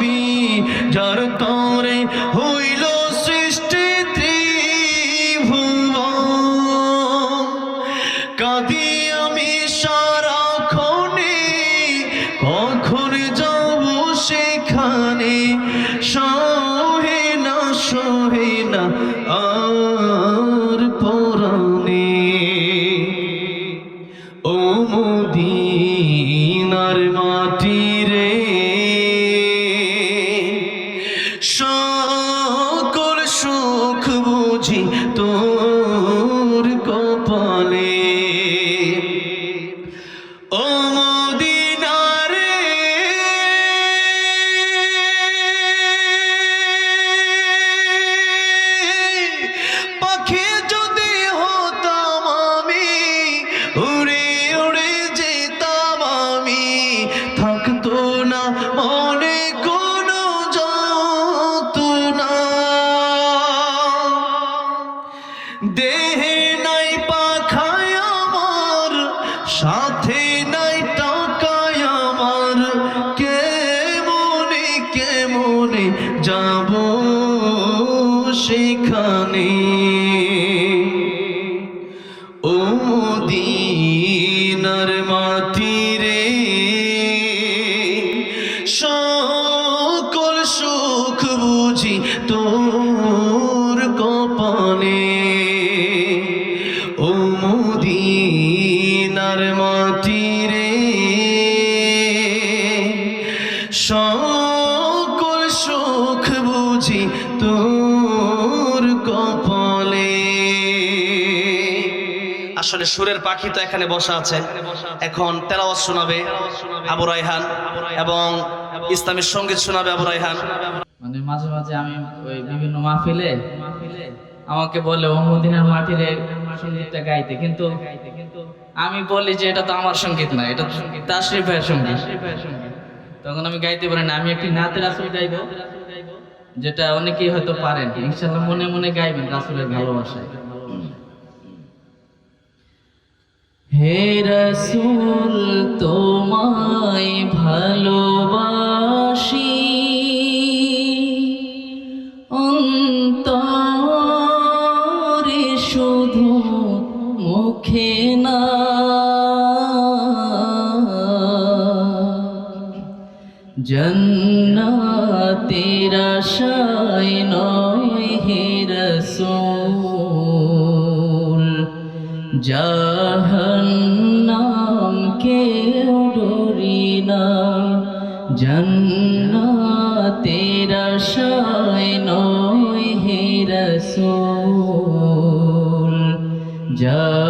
সবই যার তরে আসলে সুরের পাখি তো এখানে বসা আছে। এখন তেলাওয়াত শোনাবে আবু রায়হান এবং ইসলামের সংগীত শোনাবে আবু রায়হান। মানে মাঝে মাঝে আমি ওই বিভিন্ন মাহফিলে আমাকে বলে, ও মদিনার মাটিরে সঙ্গীতটা গাইতে। কিন্তু আমি বলি যে, এটা তো আমার সংগীত না, এটা তাশরিফ ভাইয়ের সংগীত। তখন আমি গাইতে পারি না। আমি একটি নাতের আসল গাইব, যেটা অনেকেই হয়তো পারেন। ইনশাল্লাহ মনে মনে গাইবেন রাসুলের ভালোবাসায়। হে রসুল তোমায় ভালোবাসি। অন্তরে শুধু মুখে না। জন্নাতের আশায় নয় হে রসুল জাহান্নাম রসুল জাহান্নাম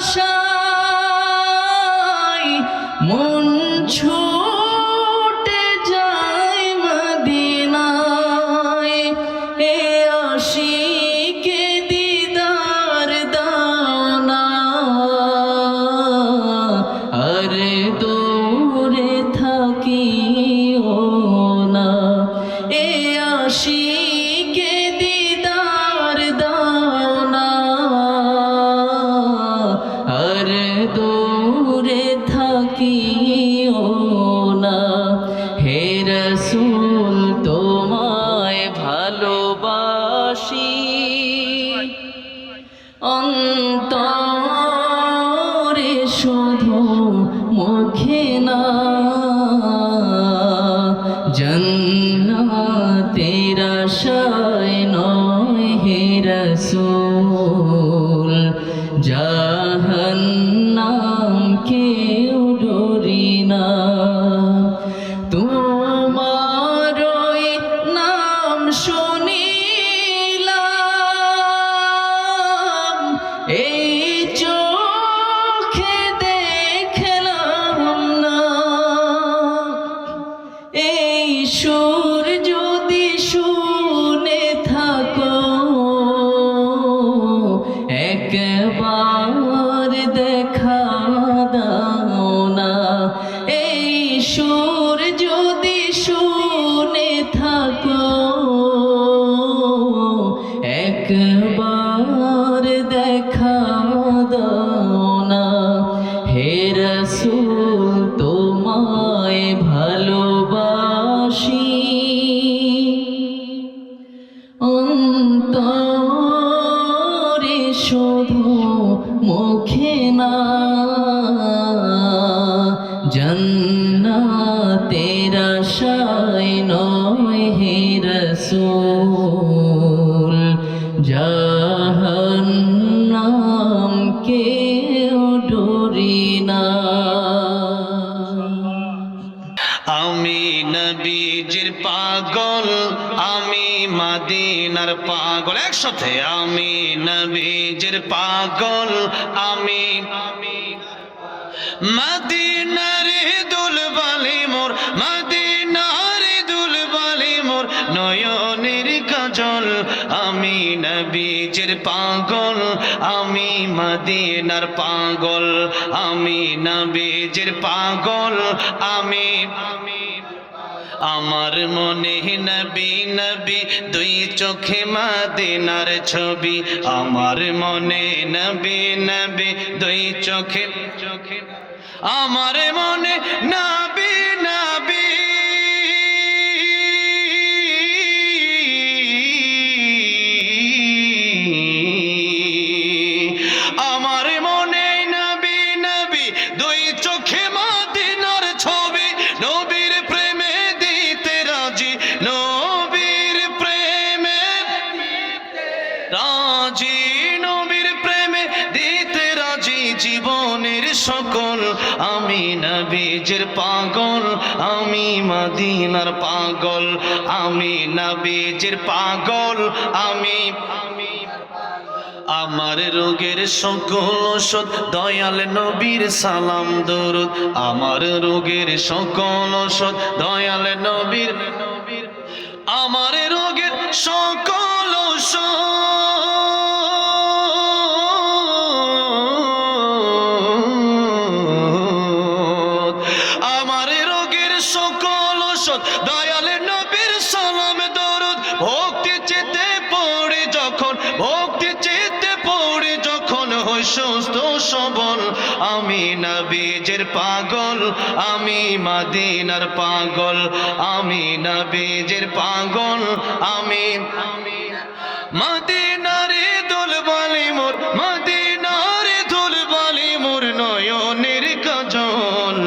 আশায় রসুল মাদিনার পাগল, একসাথে আমি নবীজির পাগল আমি মাদিনার দুলবালি মোর, মাদিনার দুলবালি মোর, নয়নের কাজল, আমি নবীজির পাগল, আমি মদিনার পাগল, আমি নবীজির পাগল, আমি আমার মনে নবী নবী, দুই চোখে মাদিনার ছবি। আমার মনে নবী নবী, দুই চোখে চোখে আমার মনে নবী নবী আমি নবীজের পাগল, আমি আমি আমার রোগের সকল ওষুধ, দয়াল নবীর সালাম দরুদ। আমার রোগের সকল ওষুধ, দয়াল নবীর, আমার রোগের সকল ওষুধ। সুস্থ সবল। আমি নবীজের পাগল, আমি মাদিনার পাগল। আমি নবীজের পাগল, আমি মদিনারে দোলবালি মোর, মদিনারে দোলবালি মোর নয়নের কাজল।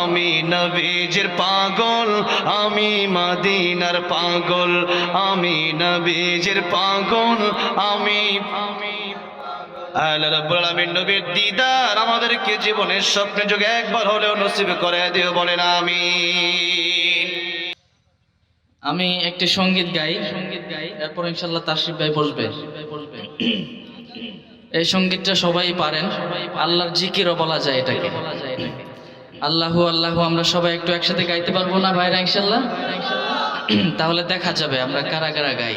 আমি নবীজের পাগল, আমি মদিনার পাগল। আমি নবীজের পাগল, আমি দিদার আমাদেরকে জীবনের স্বপ্নে যুগে একবার হলেও নসিব করে দিও, বলেন আমিন। আমি একটি সংগীত গাই সংগীত গাই এরপর ইনশাল্লাহ তাশরিফ ভাই বসবে। এই সঙ্গীতটা সবাই পারেন, আল্লাহর জিকিরও বলা যায় এটাকে। আল্লাহ আল্লাহ, আমরা সবাই একটু একসাথে গাইতে পারব না ভাইরা ইনশাল্লাহ তাহলে দেখা যাবে আমরা কারা কারা গাই।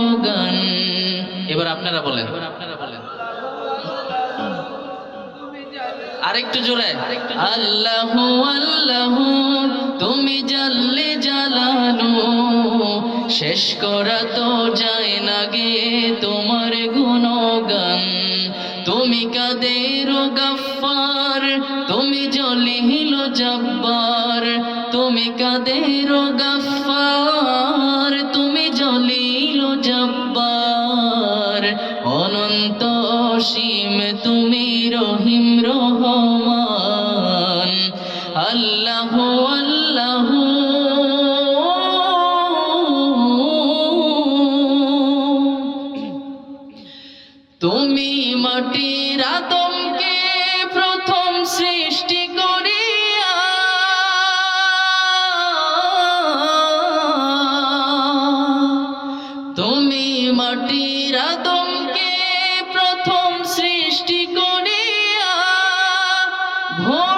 আরেকটু জোরে। আল্লাহ আল্লাহ, তুমি জাল্লে জালানো শেষ করা তো যায় না গে তোমার গুণগান। তুমি কাদের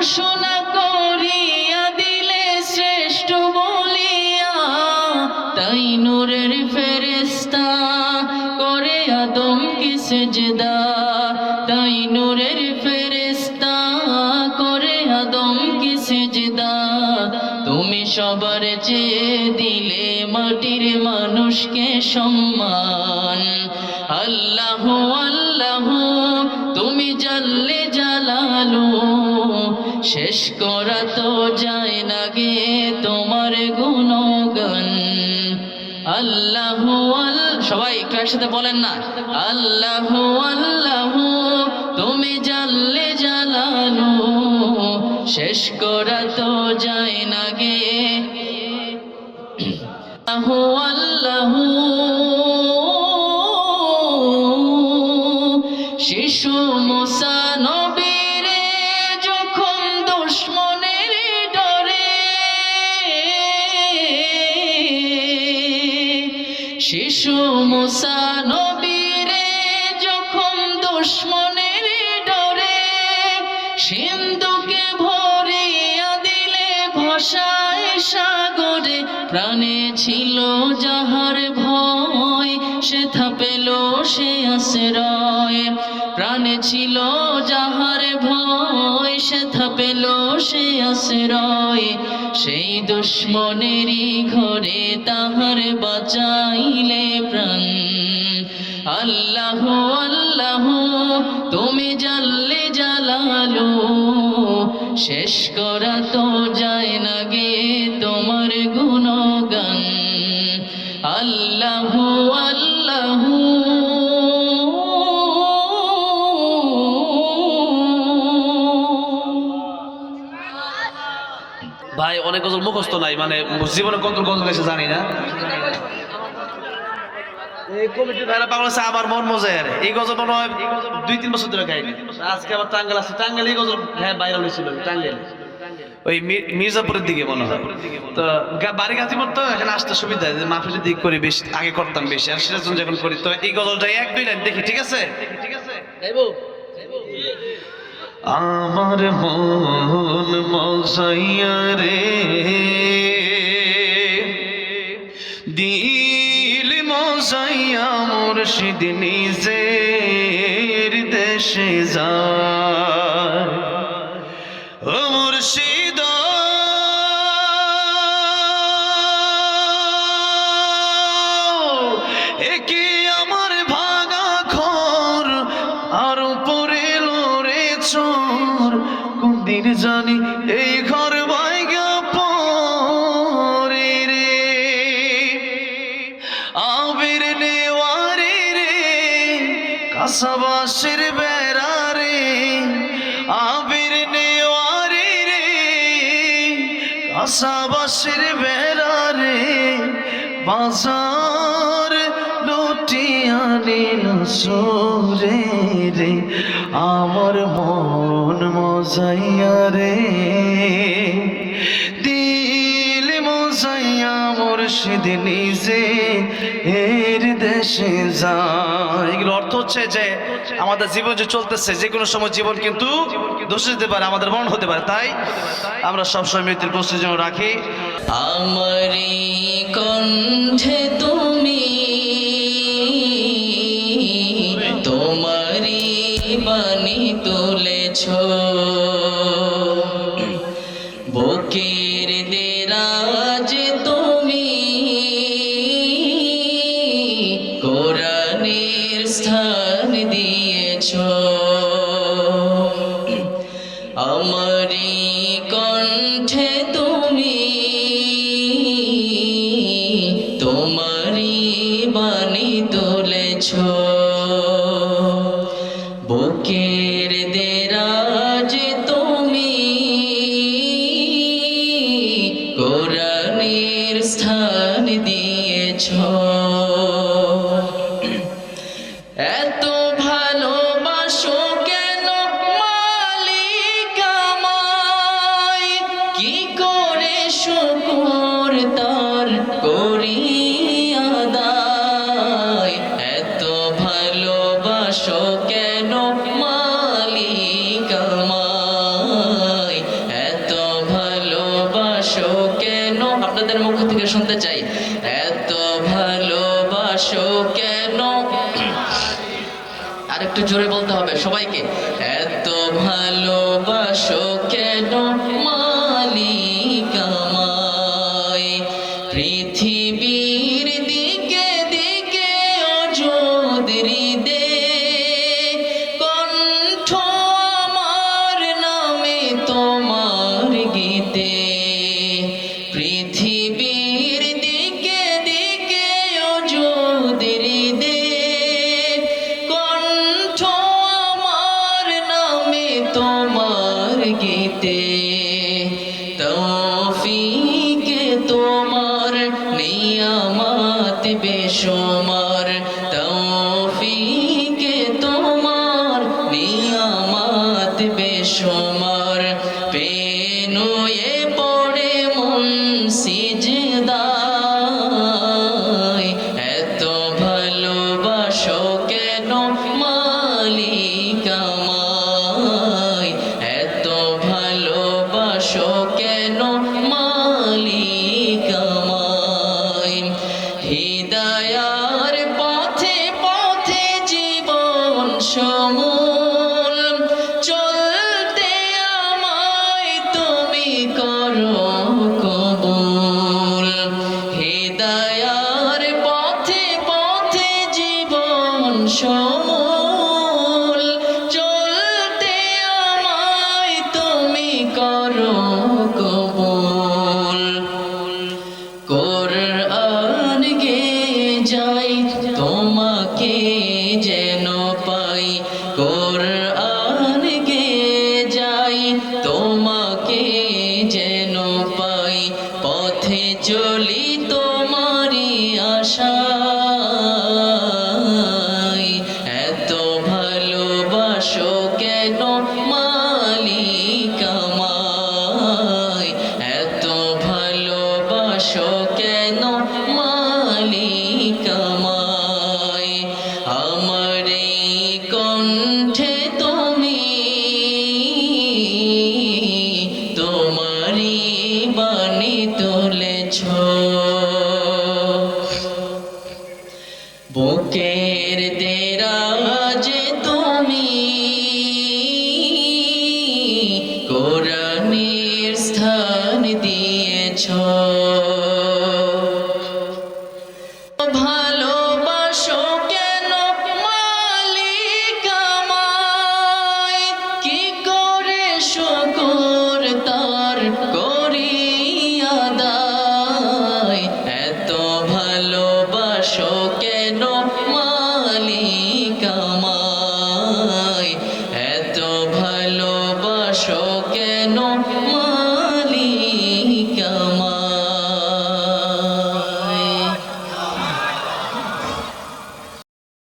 ঘোষণা করিয়া দিলে শ্রেষ্ঠ বলিয়া, তাই নূরের ফেরেস্তা করে আদমকে সেজদা। তাই নূরের ফেরেস্তা করে আদমকে সেজদা। তুমি সবার চেয়ে দিলে মাটির মানুষকে সম্মান করা তো যায় না গে তোমার গুণগান। আল্লাহ আল- সবাই একটু একসাথে বলেন না। আল্লাহ আল্লাহ, তুমি জানলে জালালু শেষ করা তো যায় না গে। আল্লাহ যাহার ভয়, সে থাপেল সে আশ্রয়। প্রাণে ছিল যাহার ভয়, সে থাপেল সে আশ্রয়। সেই দুশ্মনেরই ঘরে তাহার বাঁচাইলে প্রাণ। আল্লাহ আল্লাহ, তুমি জানলে জালালো। শেষ করা তো যায় না গে তোমার গুণগান। আল্লাহ আল্লাহ। ভাই, অনেক গজল মুখস্থ নাই মানে জীবনে কত গজল গেছে জানি না। বাংলাদেশে মন মজের এই গজল মনে হয় দুই, তিন বছর ধরে গাইনি। আজকে আবার টাঙ্গাল আছে। টাঙ্গাল এই গজল হ্যাঁ বাইরে হয়েছিল, টাঙ্গাইল। ওই মির্জাপুরের দিকে মনে হয়। তো বাড়ি গাছিপুর তো এখানে আসতে সুবিধা যে মাহফিলের দিক করি বেশি, আগে করতাম বেশি। আর সেটা যখন করি, তো এই গজলটা এক, দুই লাইন দেখি, ঠিক আছে? আমার মন মজাইয়া রে, দিল মজাইয়া মুর্শিদ নিজের দেশে যায় দিন জানি এই ঘর বাইগা পরে রে। আবির নেওয়ারে রে, কাসাবাসের বেড়া রে। আবির নেওয়ারে রে, কাসাবাসের বেড়া বাজার লুটিয়া নিল সোরে রে, আমার মজাইয়া রে। দিল মজাইয়া মুর্শিদ নিজে এর দেশে যায়। এগুলো অর্থ হচ্ছে যে আমাদের জীবন যে চলতেছে যে কোনো সময় জীবন কিন্তু দোষ দিতে পারে আমাদের মন হতে পারে। তাই আমরা সবসময় মৃত্যুর প্রস্তুতি যেন রাখি। আমারি কণ্ঠে তুমি তোমারি বাণী তুলেছ। এসো। আমার শুকুর তার করি আদায় এত ভালোবাসো কেন মালিক আমায়? এত ভালোবাসো কেন আপনাদের মুখ থেকে শুনতে চাই। এত ভালোবাসো কেন আরেকটু জোরে বলতে হবে সবাইকে। مقدرين পেনুয়ে কেন? বছর